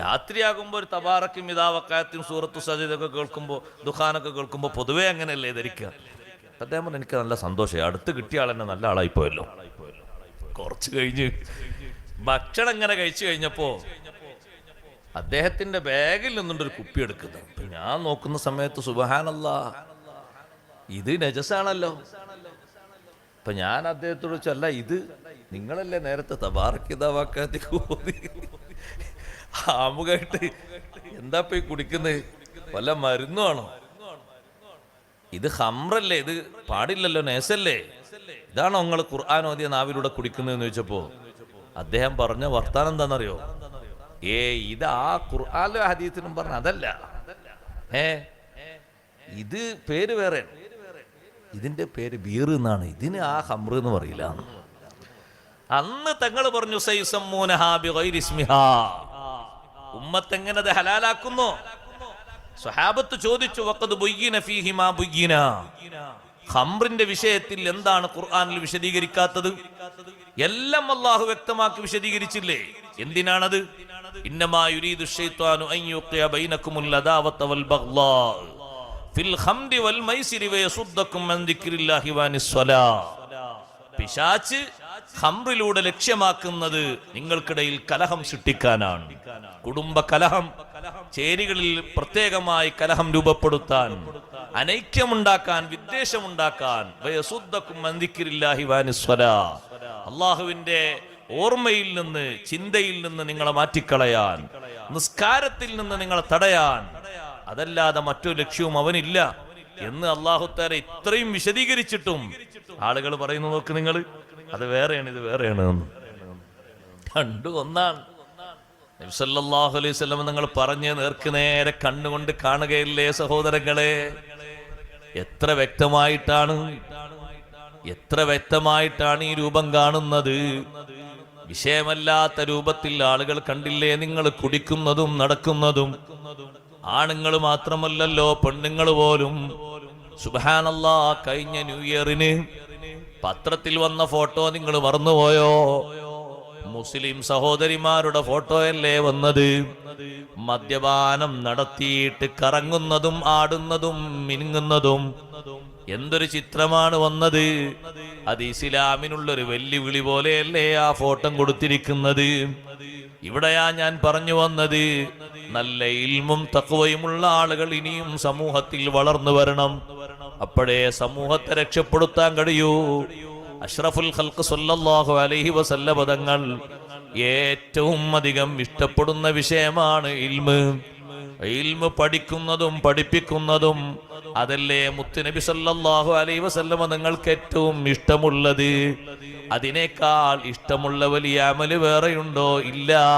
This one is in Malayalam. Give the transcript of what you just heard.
രാത്രിയാകുമ്പോൾ ഒരു തബാറക്കും ഇതാവക്കായത്തും സൂറത്തു സജിതൊക്കെ കേൾക്കുമ്പോൾ ദുഃഖാനൊക്കെ കേൾക്കുമ്പോൾ പൊതുവേ അങ്ങനെയല്ലേ ധരിക്കുക? അദ്ദേഹം പറഞ്ഞു, എനിക്ക് നല്ല സന്തോഷമായി. അടുത്ത് കിട്ടിയ ആൾ തന്നെ നല്ല ആളായിപ്പോയല്ലോ. കുറച്ച് കഴിഞ്ഞ് ഭക്ഷണം ഇങ്ങനെ കഴിച്ചു കഴിഞ്ഞപ്പോ അദ്ദേഹത്തിന്റെ ബാഗിൽ നിന്നുണ്ട് ഒരു കുപ്പി എടുക്കുന്നത്. ഞാൻ നോക്കുന്ന സമയത്ത് സുബഹാനല്ല ഇത് നജസാണല്ലോ. അപ്പൊ ഞാൻ അദ്ദേഹത്തോട് ചോദിച്ചല്ല ഇത് നിങ്ങളല്ലേ നേരത്തെ തബാറക്കിതാവാക്കാത്തി ആമുഖമായിട്ട്. എന്താ പോയി കുടിക്കുന്നത് വല്ല മരുന്നാണോ ഇത് ഹമ്രല്ലേ ഇത് പാടില്ലല്ലോ നേസല്ലേ? ഇതാണോ നിങ്ങൾ ഖുർആൻ ഓതിയ നാവിലൂടെ കുടിക്കുന്നതെന്ന് ചോദിച്ചപ്പോ? അദ്ദേഹം പറഞ്ഞ വർത്താനം എന്താണെന്നറിയോ? ഏ ഇത് ആ ഖുർആാനിലെ ഹദീത്തിനും പറഞ്ഞ അതല്ല. ഏ ഇത് പേര് വേറെ. ഇതിന്റെ പേര് ബീർ എന്നാണ്. ഇതിന് ആ ഹമ്ര എന്ന് പറയില്ല. അന്ന് തങ്ങൾ പറഞ്ഞു സൈസം മൂനഹാബി ഇസ്മിഹാ. ഉമ്മത്ത് എങ്ങനെ അത് ഹലാലാക്കുന്നു? സ്വഹാബത്ത് ചോദിച്ചു വക്കത് ബുയ്യീന ഫീഹി മാ ബുയ്യിന. ഖംറിന്റെ വിഷയത്തിൽ എന്താണ് ഖുർആനിൽ വിശദീകരിക്കാത്തത്? എല്ലാം അള്ളാഹു വ്യക്തമാക്കി വിശദീകരിച്ചില്ലേ? എന്തിനാണത്? ഇന്നമാ പിശാച്ച് ഹംറിലൂടെ ലക്ഷ്യമാക്കുന്നത് നിങ്ങൾക്കിടയിൽ കലഹം സൃഷ്ടിക്കാനാണ്. കുടുംബ കലഹം ചേരികളിൽ പ്രത്യേകമായി കലഹം രൂപപ്പെടുത്താൻ അനൈക്യമുണ്ടാക്കാൻ വിദ്വേഷമുണ്ടാക്കാൻ. അള്ളാഹുവിന്റെ ഓർമ്മയിൽ നിന്ന് ചിന്തയിൽ നിന്ന് നിങ്ങളെ മാറ്റിക്കളയാൻ നിസ്കാരത്തിൽ നിന്ന് നിങ്ങളെ തടയാൻ. അതല്ലാതെ മറ്റൊരു ലക്ഷ്യവും അവനില്ല. എന്ന് അള്ളാഹുത്താര ഇത്രയും വിശദീകരിച്ചിട്ടും ആളുകൾ പറയുന്നു നോക്ക് നിങ്ങൾ അത് വേറെയാണ് ഇത് വേറെയാണ്. എന്ന്. ഒന്നാണ്. നബ്സല്ലാഹു അലൈഹി സ്വലം നിങ്ങൾ പറഞ്ഞ് നേർക്ക് നേരെ കണ്ണുകൊണ്ട് കാണുകയില്ലേ സഹോദരങ്ങളെ? എത്ര വ്യക്തമായിട്ടാണ് എത്ര വ്യക്തമായിട്ടാണ് ഈ രൂപം കാണുന്നത്? വിഷയമല്ലാത്ത രൂപത്തിൽ ആളുകൾ കണ്ടില്ലേ? നിങ്ങൾ കുടിക്കുന്നതും നടക്കുന്നതും. ആണുങ്ങൾ മാത്രമല്ലല്ലോ പെണ്ണുങ്ങൾ പോലും. സുബാനല്ലാ കഴിഞ്ഞ ന്യൂ ഇയറിന് പത്രത്തിൽ വന്ന ഫോട്ടോ നിങ്ങൾ മറന്നുപോയോ? മുസ്ലിം സഹോദരിമാരുടെ ഫോട്ടോയല്ലേ വന്നത്? മദ്യപാനം നടത്തിയിട്ട് കറങ്ങുന്നതും ആടുന്നതും മിനുങ്ങുന്നതും എന്തൊരു ചിത്രമാണ് വന്നത്? അത് ഇസ്ലാമിനുള്ളൊരു വെല്ലുവിളി പോലെയല്ലേ ആ ഫോട്ടോ കൊടുത്തിരിക്കുന്നത്? ഇവിടെയാ ഞാൻ പറഞ്ഞു വന്നത്. നല്ല ഇൽമും തക്കവയുമുള്ള ആളുകൾ ഇനിയും സമൂഹത്തിൽ വളർന്നു വരണം. അപ്പോഴേ സമൂഹത്തെ രക്ഷപ്പെടുത്താൻ കഴിയൂ. അഷ്റഫുൽ ഖൽക്ക് സല്ലല്ലാഹു അലൈഹി വസല്ല തങ്ങൾ ഏറ്റവും അധികം ഇഷ്ടപ്പെടുന്ന വിഷയമാണ് ഇൽമ്. ഇൽമ് പഠിക്കുന്നതും പഠിപ്പിക്കുന്നതും അതല്ലേ മുത്തുനബി സല്ലല്ലാഹു അലൈഹി വസല്ലമ നിങ്ങൾക്ക് ഏറ്റവും ഇഷ്ടമുള്ളത്? അതിനേക്കാൾ ഇഷ്ടമുള്ള വലിയ അമൽ വേറെയുണ്ടോ? ഇല്ല.